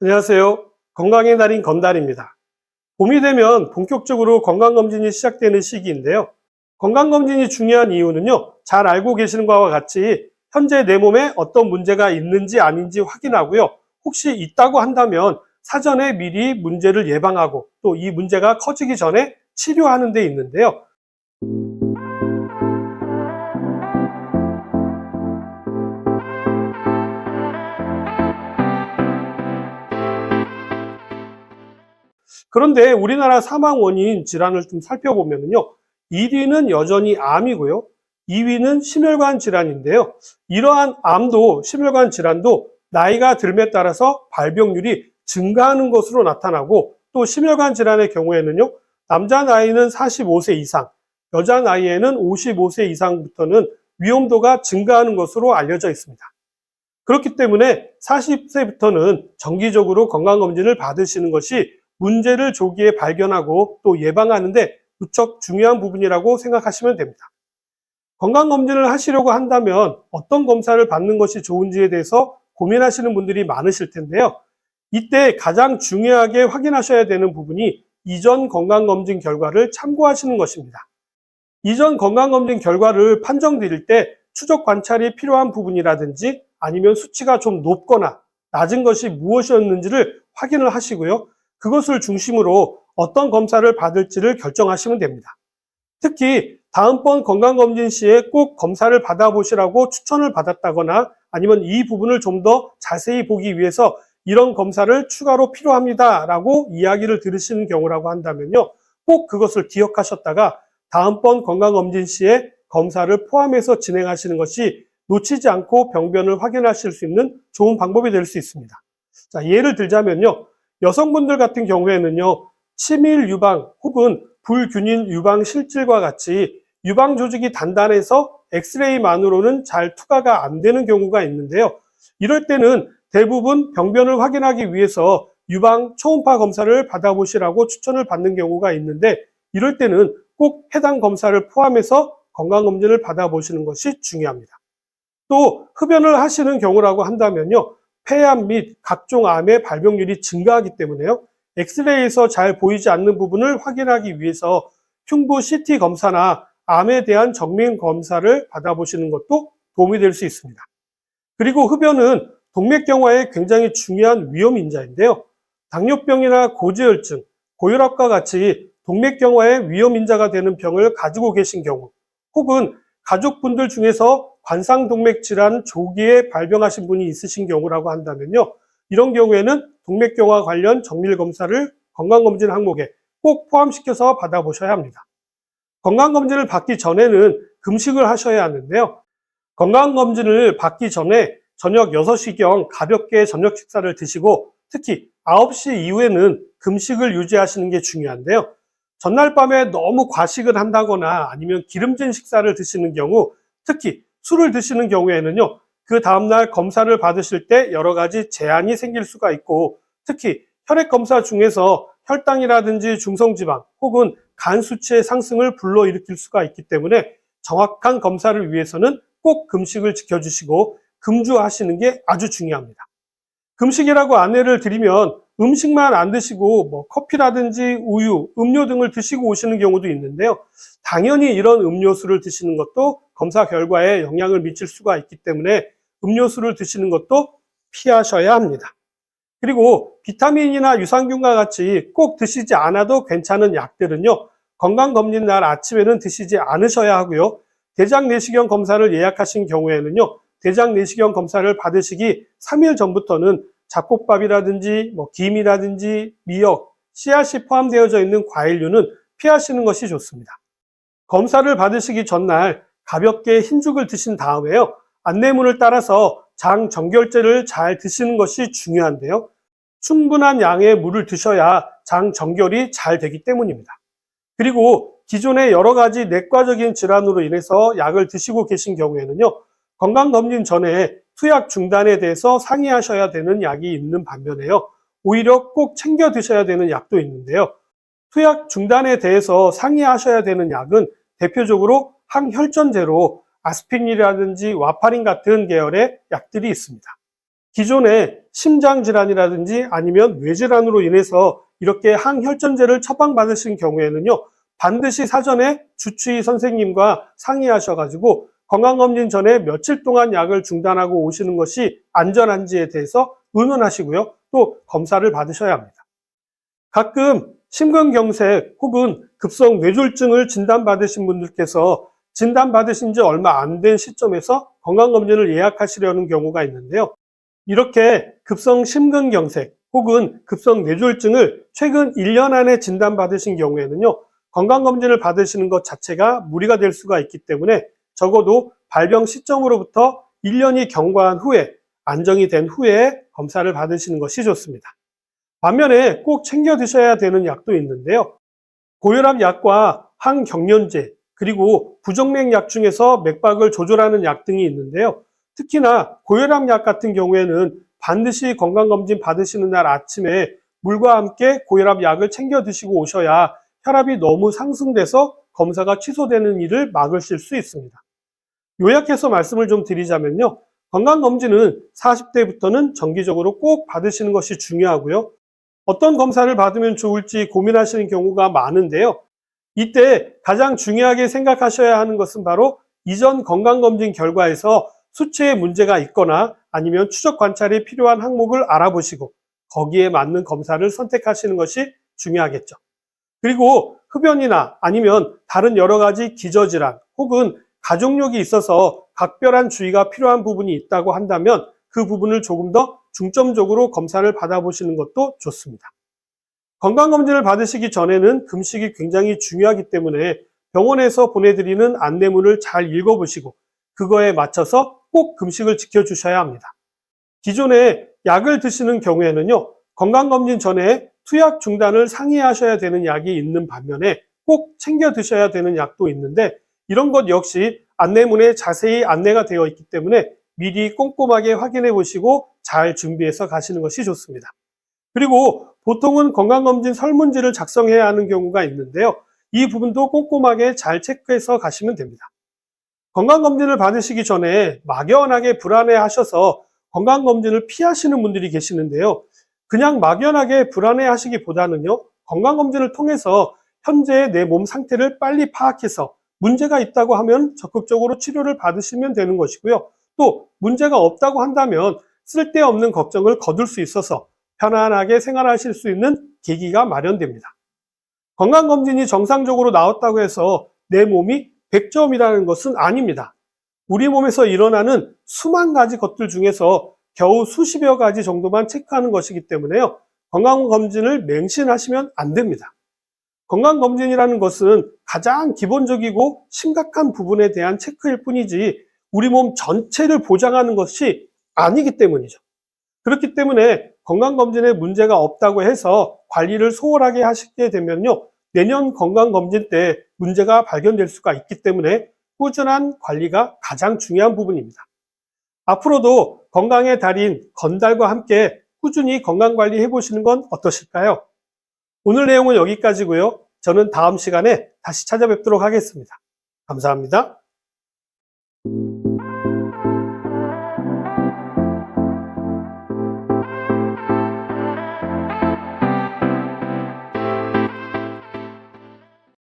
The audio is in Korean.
안녕하세요. 건강의 달인 건달입니다. 봄이 되면 본격적으로 건강검진이 시작되는 시기인데요. 건강검진이 중요한 이유는요, 잘 알고 계시는 것과 같이 현재 내 몸에 어떤 문제가 있는지 아닌지 확인하고요. 혹시 있다고 한다면 사전에 미리 문제를 예방하고 또 이 문제가 커지기 전에 치료하는 데 있는데요. 그런데 우리나라 사망 원인 질환을 좀 살펴보면요. 1위는 여전히 암이고요. 2위는 심혈관 질환인데요. 이러한 암도 심혈관 질환도 나이가 들에 따라서 발병률이 증가하는 것으로 나타나고 또 심혈관 질환의 경우에는요. 남자 나이는 45세 이상, 여자 나이에는 55세 이상부터는 위험도가 증가하는 것으로 알려져 있습니다. 그렇기 때문에 40세부터는 정기적으로 건강검진을 받으시는 것이 문제를 조기에 발견하고 또 예방하는데 무척 중요한 부분이라고 생각하시면 됩니다. 건강검진을 하시려고 한다면 어떤 검사를 받는 것이 좋은지에 대해서 고민하시는 분들이 많으실 텐데요. 이때 가장 중요하게 확인하셔야 되는 부분이 이전 건강검진 결과를 참고하시는 것입니다. 이전 건강검진 결과를 판정드릴 때 추적 관찰이 필요한 부분이라든지 아니면 수치가 좀 높거나 낮은 것이 무엇이었는지를 확인을 하시고요. 그것을 중심으로 어떤 검사를 받을지를 결정하시면 됩니다. 특히 다음번 건강검진 시에 꼭 검사를 받아보시라고 추천을 받았다거나 아니면 이 부분을 좀 더 자세히 보기 위해서 이런 검사를 추가로 필요합니다 라고 이야기를 들으시는 경우라고 한다면요. 꼭 그것을 기억하셨다가 다음번 건강검진 시에 검사를 포함해서 진행하시는 것이 놓치지 않고 병변을 확인하실 수 있는 좋은 방법이 될 수 있습니다. 자, 예를 들자면요. 여성분들 같은 경우에는요, 치밀 유방 혹은 불균인 유방 실질과 같이 유방 조직이 단단해서 엑스레이만으로는 잘 투과가 안 되는 경우가 있는데요. 이럴 때는 대부분 병변을 확인하기 위해서 유방 초음파 검사를 받아보시라고 추천을 받는 경우가 있는데 이럴 때는 꼭 해당 검사를 포함해서 건강검진을 받아보시는 것이 중요합니다. 또 흡연을 하시는 경우라고 한다면요. 폐암 및 각종 암의 발병률이 증가하기 때문에요. 엑스레이에서 잘 보이지 않는 부분을 확인하기 위해서 흉부 CT 검사나 암에 대한 정밀 검사를 받아보시는 것도 도움이 될 수 있습니다. 그리고 흡연은 동맥경화에 굉장히 중요한 위험 인자인데요. 당뇨병이나 고지혈증, 고혈압과 같이 동맥경화의 위험 인자가 되는 병을 가지고 계신 경우 혹은 가족분들 중에서 관상동맥 질환 조기에 발병하신 분이 있으신 경우라고 한다면요. 이런 경우에는 동맥경화 관련 정밀 검사를 건강검진 항목에 꼭 포함시켜서 받아보셔야 합니다. 건강검진을 받기 전에는 금식을 하셔야 하는데요. 건강검진을 받기 전에 저녁 6시경 가볍게 저녁 식사를 드시고 특히 9시 이후에는 금식을 유지하시는 게 중요한데요. 전날 밤에 너무 과식을 한다거나 아니면 기름진 식사를 드시는 경우 특히 술을 드시는 경우에는요. 그 다음날 검사를 받으실 때 여러 가지 제한이 생길 수가 있고 특히 혈액 검사 중에서 혈당이라든지 중성지방 혹은 간 수치의 상승을 불러일으킬 수가 있기 때문에 정확한 검사를 위해서는 꼭 금식을 지켜주시고 금주하시는 게 아주 중요합니다. 금식이라고 안내를 드리면 음식만 안 드시고 뭐 커피라든지 우유, 음료 등을 드시고 오시는 경우도 있는데요. 당연히 이런 음료수를 드시는 것도 검사 결과에 영향을 미칠 수가 있기 때문에 음료수를 드시는 것도 피하셔야 합니다. 그리고 비타민이나 유산균과 같이 꼭 드시지 않아도 괜찮은 약들은요. 건강검진 날 아침에는 드시지 않으셔야 하고요. 대장 내시경 검사를 예약하신 경우에는요. 대장 내시경 검사를 받으시기 3일 전부터는 잡곡밥이라든지 뭐 김이라든지 미역, 씨앗이 포함되어져 있는 과일류는 피하시는 것이 좋습니다. 검사를 받으시기 전날 가볍게 흰죽을 드신 다음에요. 안내문을 따라서 장 정결제를 잘 드시는 것이 중요한데요. 충분한 양의 물을 드셔야 장 정결이 잘 되기 때문입니다. 그리고 기존의 여러 가지 내과적인 질환으로 인해서 약을 드시고 계신 경우에는요. 건강검진 전에 투약 중단에 대해서 상의하셔야 되는 약이 있는 반면에요. 오히려 꼭 챙겨 드셔야 되는 약도 있는데요. 투약 중단에 대해서 상의하셔야 되는 약은 대표적으로 항혈전제로 아스피린이라든지 와파린 같은 계열의 약들이 있습니다. 기존에 심장 질환이라든지 아니면 뇌질환으로 인해서 이렇게 항혈전제를 처방받으신 경우에는요, 반드시 사전에 주치의 선생님과 상의하셔가지고 건강검진 전에 며칠 동안 약을 중단하고 오시는 것이 안전한지에 대해서 의논하시고요. 또 검사를 받으셔야 합니다. 가끔 심근경색 혹은 급성 뇌졸중을 진단받으신 분들께서 진단받으신 지 얼마 안 된 시점에서 건강검진을 예약하시려는 경우가 있는데요. 이렇게 급성 심근경색 혹은 급성 뇌졸중을 최근 1년 안에 진단받으신 경우에는요. 건강검진을 받으시는 것 자체가 무리가 될 수가 있기 때문에 적어도 발병 시점으로부터 1년이 경과한 후에 안정이 된 후에 검사를 받으시는 것이 좋습니다. 반면에 꼭 챙겨 드셔야 되는 약도 있는데요. 고혈압 약과 항경련제 그리고 부정맥 약 중에서 맥박을 조절하는 약 등이 있는데요. 특히나 고혈압 약 같은 경우에는 반드시 건강검진 받으시는 날 아침에 물과 함께 고혈압 약을 챙겨 드시고 오셔야 혈압이 너무 상승돼서 검사가 취소되는 일을 막으실 수 있습니다. 요약해서 말씀을 좀 드리자면요. 건강검진은 40대부터는 정기적으로 꼭 받으시는 것이 중요하고요. 어떤 검사를 받으면 좋을지 고민하시는 경우가 많은데요. 이때 가장 중요하게 생각하셔야 하는 것은 바로 이전 건강검진 결과에서 수치에 문제가 있거나 아니면 추적 관찰이 필요한 항목을 알아보시고 거기에 맞는 검사를 선택하시는 것이 중요하겠죠. 그리고 흡연이나 아니면 다른 여러 가지 기저질환 혹은 가족력이 있어서 각별한 주의가 필요한 부분이 있다고 한다면 그 부분을 조금 더 중점적으로 검사를 받아보시는 것도 좋습니다. 건강검진을 받으시기 전에는 금식이 굉장히 중요하기 때문에 병원에서 보내드리는 안내문을 잘 읽어보시고 그거에 맞춰서 꼭 금식을 지켜주셔야 합니다. 기존에 약을 드시는 경우에는요, 건강검진 전에 투약 중단을 상의하셔야 되는 약이 있는 반면에 꼭 챙겨 드셔야 되는 약도 있는데 이런 것 역시 안내문에 자세히 안내가 되어 있기 때문에 미리 꼼꼼하게 확인해 보시고 잘 준비해서 가시는 것이 좋습니다. 그리고 보통은 건강검진 설문지를 작성해야 하는 경우가 있는데요. 이 부분도 꼼꼼하게 잘 체크해서 가시면 됩니다. 건강검진을 받으시기 전에 막연하게 불안해 하셔서 건강검진을 피하시는 분들이 계시는데요. 그냥 막연하게 불안해 하시기보다는요, 건강검진을 통해서 현재의 내 몸 상태를 빨리 파악해서 문제가 있다고 하면 적극적으로 치료를 받으시면 되는 것이고요. 또 문제가 없다고 한다면 쓸데없는 걱정을 거둘 수 있어서 편안하게 생활하실 수 있는 계기가 마련됩니다. 건강검진이 정상적으로 나왔다고 해서 내 몸이 100점이라는 것은 아닙니다. 우리 몸에서 일어나는 수만 가지 것들 중에서 겨우 수십여 가지 정도만 체크하는 것이기 때문에요. 건강검진을 맹신하시면 안 됩니다. 건강검진이라는 것은 가장 기본적이고 심각한 부분에 대한 체크일 뿐이지 우리 몸 전체를 보장하는 것이 아니기 때문이죠. 그렇기 때문에 건강검진에 문제가 없다고 해서 관리를 소홀하게 하시게 되면요. 내년 건강검진 때 문제가 발견될 수가 있기 때문에 꾸준한 관리가 가장 중요한 부분입니다. 앞으로도 건강의 달인 건달과 함께 꾸준히 건강관리 해보시는 건 어떠실까요? 오늘 내용은 여기까지고요. 저는 다음 시간에 다시 찾아뵙도록 하겠습니다. 감사합니다.